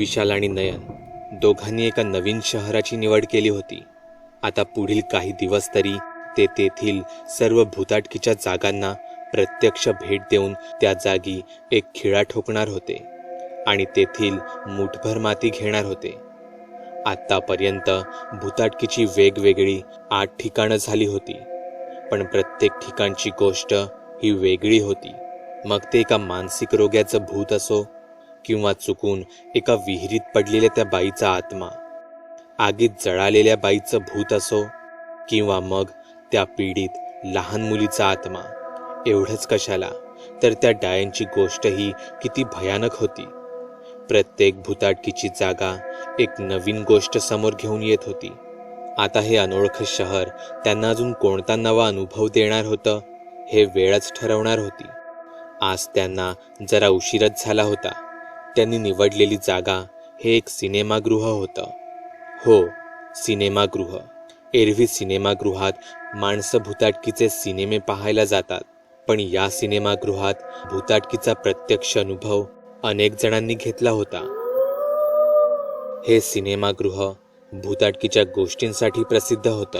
विशाल आणि नयन दोघांनी एका नवीन शहराची निवड केली होती. आता पुढील काही दिवस तरी ते तेथील सर्व भूताटकीच्या जागांना प्रत्यक्ष भेट देऊन त्या जागी एक खिळा ठोकणार होते आणि तेथील मुठभर माती घेणार होते. आत्तापर्यंत भूताटकीची वेगवेगळी आठ ठिकाणं झाली होती पण प्रत्येक ठिकाणची गोष्ट ही वेगळी होती. मग ते एका मानसिक रोग्याचं भूत असो किंवा चुकून एका विहिरीत पडलेल्या त्या बाईचा आत्मा. आगीत जळालेल्या बाईचं भूत असो किंवा मग त्या पीडित लहान मुलीचा आत्मा. एवढंच कशाला? तर त्या डायांची गोष्ट ही किती भयानक होती. प्रत्येक भूताटकीची जागा एक नवीन गोष्ट समोर घेऊन येत होती. आता हे अनोळख शहर त्यांना अजून कोणता नवा अनुभव देणार होतं हे वेळच ठरवणार होती. आज त्यांना जरा उशीरच झाला होता. त्यांनी निवडलेली जागा हे एक सिनेमागृह होतं. हो सिनेमागृह. एरवी सिनेमागृहात माणसं भूताटकीचे सिनेमे पाहायला जातात. पण या सिनेमागृहात भूताटकीचा प्रत्यक्ष अनुभव अनेक जणांनी घेतला होता. हे सिनेमागृह भूताटकीच्या गोष्टींसाठी प्रसिद्ध होतं.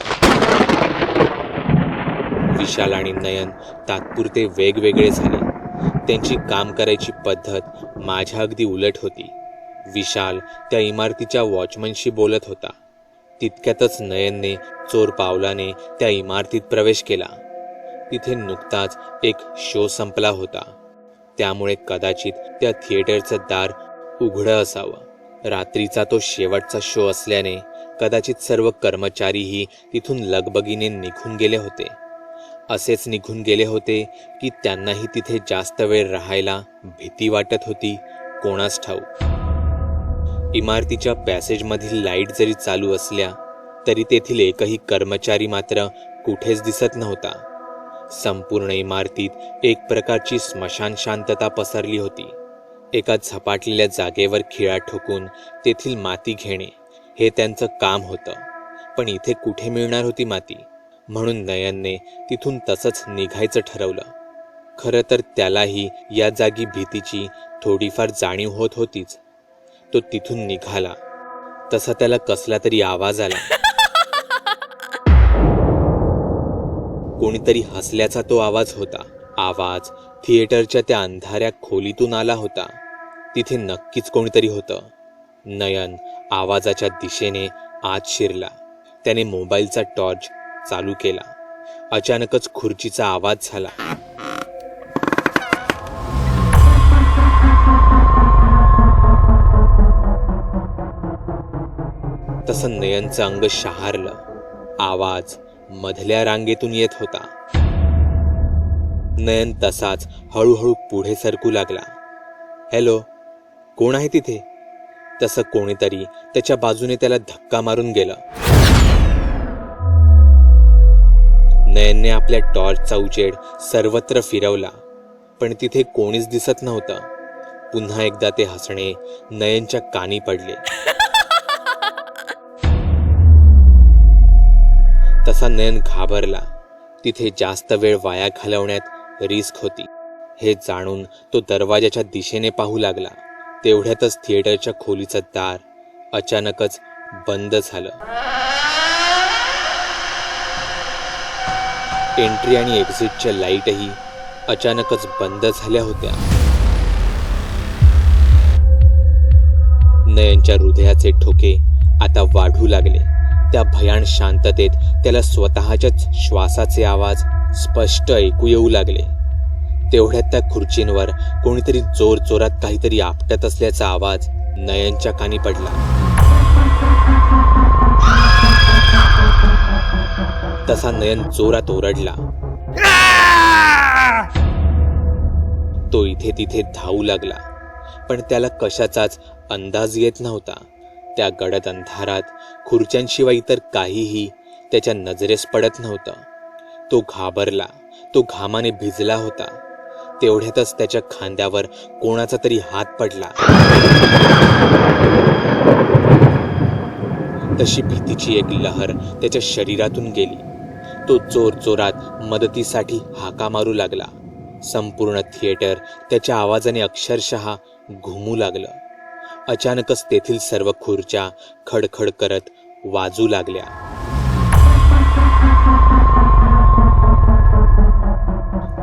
विशाल आणि नयन तात्पुरते वेगवेगळे झाले. त्यांची काम करायची पद्धत माझ्या अगदी उलट होती. विशाल त्या इमारतीच्या वॉचमनशी बोलत होता. तितक्यातच नयनने चोर पावलाने त्या इमारतीत प्रवेश केला. तिथे नुकताच एक शो संपला होता. त्यामुळे कदाचित त्या थिएटरचं दार उघडं असावं. रात्रीचा तो शेवटचा शो असल्याने कदाचित सर्व कर्मचारीही तिथून लगबगीने निघून गेले होते. असेच निघून गेले होते की त्यांनाही तिथे जास्त वेळ राहायला भीती वाटत होती. कोणास ठाऊक. इमारतीच्या पॅसेजमधील लाइट जरी चालू असल्या तरी तेथील एकही कर्मचारी मात्र कुठेच दिसत नव्हता. संपूर्ण इमारतीत एक प्रकारची स्मशान शांतता पसरली होती. एका झपाटलेल्या जागेवर खिळा ठोकून तेथील माती घेणे हे त्यांचं काम होतं. पण इथे कुठे मिळणार होती माती? म्हणून नयनने तिथून तसंच निघायचं ठरवलं. खरं तर त्यालाही या जागी भीतीची थोडीफार जाणीव होत होतीच. तो तिथून निघाला. तसा त्याला कसला तरी आवाज आला. कोणीतरी हसल्याचा तो आवाज होता. आवाज थिएटरच्या त्या अंधाऱ्या खोलीतून आला होता. तिथे नक्कीच कोणीतरी होतं. नयन आवाजाच्या दिशेने आत शिरला. त्याने मोबाईलचा टॉर्च चालू केला. अचानकच खुर्चीचा आवाज झाला. तसं नयनचं अंग शहारलं. आवाज मधल्या रांगेतून येत होता. नयन तसाच हळूहळू पुढे सरकू लागला. हॅलो कोण आहे तिथे? तसं कोणीतरी त्याच्या बाजूने त्याला धक्का मारून गेलं. नयनने आपल्या टॉर्चचा उजेड सर्वत्र फिरवला पण तिथे कोणीच दिसत नव्हतं. पुन्हा एकदा ते हसणे नयनच्या कानी पडले. तसा नयन घाबरला. तिथे जास्त वेळ वाया घालवण्यात रिस्क होती. हे जाणून तो दरवाजाच्या दिशेने पाहू लागला. तेवढ्यातच थिएटरच्या खोलीचं दार अचानकच बंद झालं. एंट्री आणि एक्झिटच्या लाईटही अचानकच बंद झाल्या होत्या. नयनच्या हृदयाचे ठोके आता वाढू लागले. त्या भयान शांततेत त्याला स्वतःच्याच श्वासाचे आवाज स्पष्ट ऐकू येऊ लागले. तेवढ्यात त्या खुर्चींवर कोणीतरी जोर जोरात काहीतरी आपटत असल्याचा आवाज नयनच्या कानी पडला. तसा नयन जोरात ओरडला. तो इथे तिथे धावू लागला पण त्याला कशाचाच अंदाज येत नव्हता. त्या गडद अंधारात खुर्च्यांशिवाय इतर काहीही त्याच्या नजरेस पडत नव्हतं. तो घाबरला तो घामाने भिजला होता. तेवढ्यातच त्याच्या खांद्यावर कोणाचा तरी हात पडला. तशी भीतीची एक लहर त्याच्या शरीरातून गेली. तो चोर चोरात मदतीसाठी हाका मारू लागला. संपूर्ण थिएटर त्याच्या आवाजाने अक्षरशः घुमू लागलं. अचानकच तेथील सर्व खुर्च्या खडखड करत वाजू लागल्या.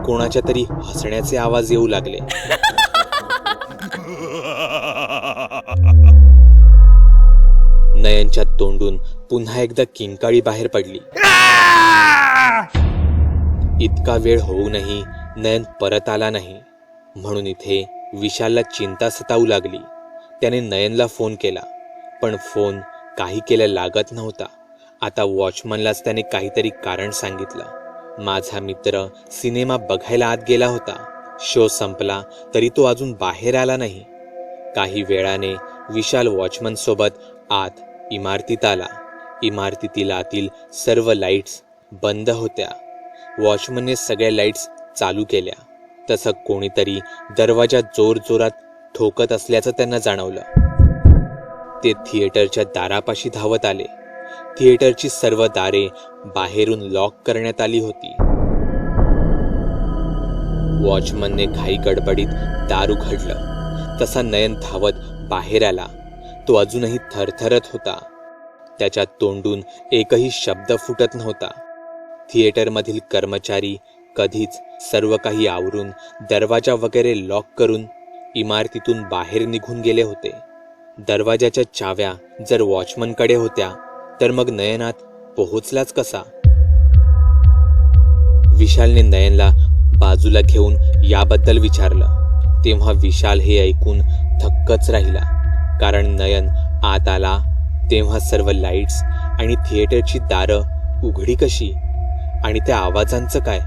कोणाच्या तरी हसण्याचे आवाज येऊ लागले. नयनच्या तोंडून पुन्हा एकदा किंकाळी बाहेर पडली. इतका वेळ होऊनही नयन परत आला नाही. म्हणून इथे विशालला चिंता सतावू लागली. त्याने नयनला फोन केला. पण फोन काही केल्या लागत नव्हता. आता वॉचमनलाच त्याने काहीतरी कारण सांगितलं. माझा मित्र सिनेमा बघायला आत गेला होता. शो संपला तरी तो अजून बाहेर आला नाही. काही वेळाने विशाल वॉचमन सोबत आत इमारतीत आला. इमारतीतील आतील सर्व लाईट्स बंद होत्या. वॉचमनने सगळ्या लाईट्स चालू केल्या. तसं कोणीतरी दरवाजा जोर जोरात ठोकत असल्याचं त्यांना जाणवलं. ते थिएटरच्या दारापाशी धावत आले. थिएटरची सर्व दारे बाहेरून लॉक करण्यात आली होती. वॉचमनने घाई गडबडीत दार उघडलं तसा नयन धावत बाहेर आला. तो अजूनही थरथरत होता. त्याच्या तोंडून एकही शब्द फुटत नव्हता. थिएटरमधील कर्मचारी कधीच सर्व काही आवरून दरवाजा वगैरे लॉक करून इमारतीतून बाहेर निघून गेले होते. दरवाजाच्या चाव्या जर वॉचमनकडे होत्या तर मग नयनात पोहोचलाच कसा? विशालने नयनला बाजूला घेऊन याबद्दल विचारलं. तेव्हा विशाल हे ऐकून थक्कच राहिला कारण नयन आत आला तेव्हा सर्व लाईट्स आणि थिएटरची दारं उघडी कशी? आणि त्या आवाजांचं काय?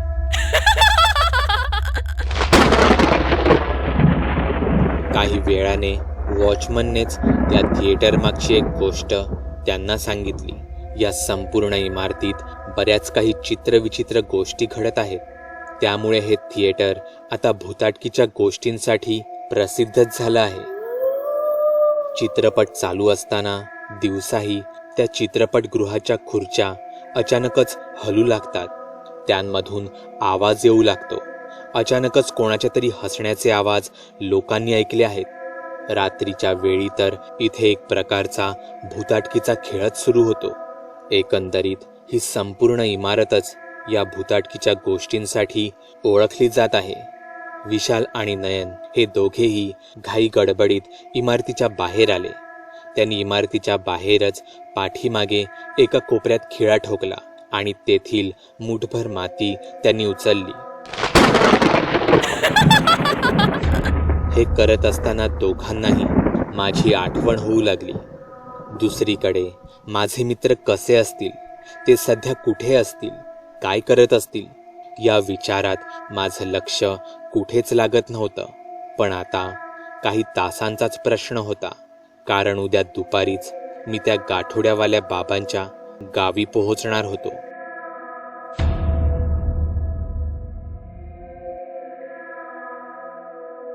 काही वेळाने वॉचमननेच त्या थिएटर मागची एक गोष्ट त्यांना सांगितली. या संपूर्ण इमारतीत बऱ्याच काही चित्रविचित्र गोष्टी घडत आहेत. त्यामुळे हे थिएटर आता भूताटकीच्या गोष्टींसाठी प्रसिद्धच झालं आहे. चित्रपट चालू असताना दिवसाही त्या चित्रपटगृहाच्या खुर्च्या अचानकच हलू लागतात. त्यांमधून आवाज येऊ लागतो. अचानकच कोणाच्या तरी हसण्याचे आवाज लोकांनी ऐकले आहेत. रात्रीच्या वेळी तर इथे एक प्रकारचा भूताटकीचा खेळच सुरू होतो. एकंदरीत ही संपूर्ण इमारतच या भूताटकीच्या गोष्टींसाठी ओळखली जात आहे. विशाल आणि नयन हे दोघेही घाई गडबडीत इमारतीच्या बाहेर आले. त्यांनी इमारतीच्या बाहेरच पाठीमागे एका कोपऱ्यात खिळा ठोकला आणि तेथील मुठभर माती त्यांनी उचलली. हे करत असताना दोघांनाही माझी आठवण होऊ लागली. दुसरीकडे माझे मित्र कसे असतील ते सध्या कुठे असतील काय करत असतील या विचारात माझं लक्ष कुठेच लागत नव्हतं. पण आता काही तासांचाच प्रश्न होता. कारण उद्या दुपारीच मी त्या गाठोड्यावाल्या बाबांच्या गावी पोहोचणार होतो.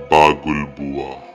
बागुल बुवा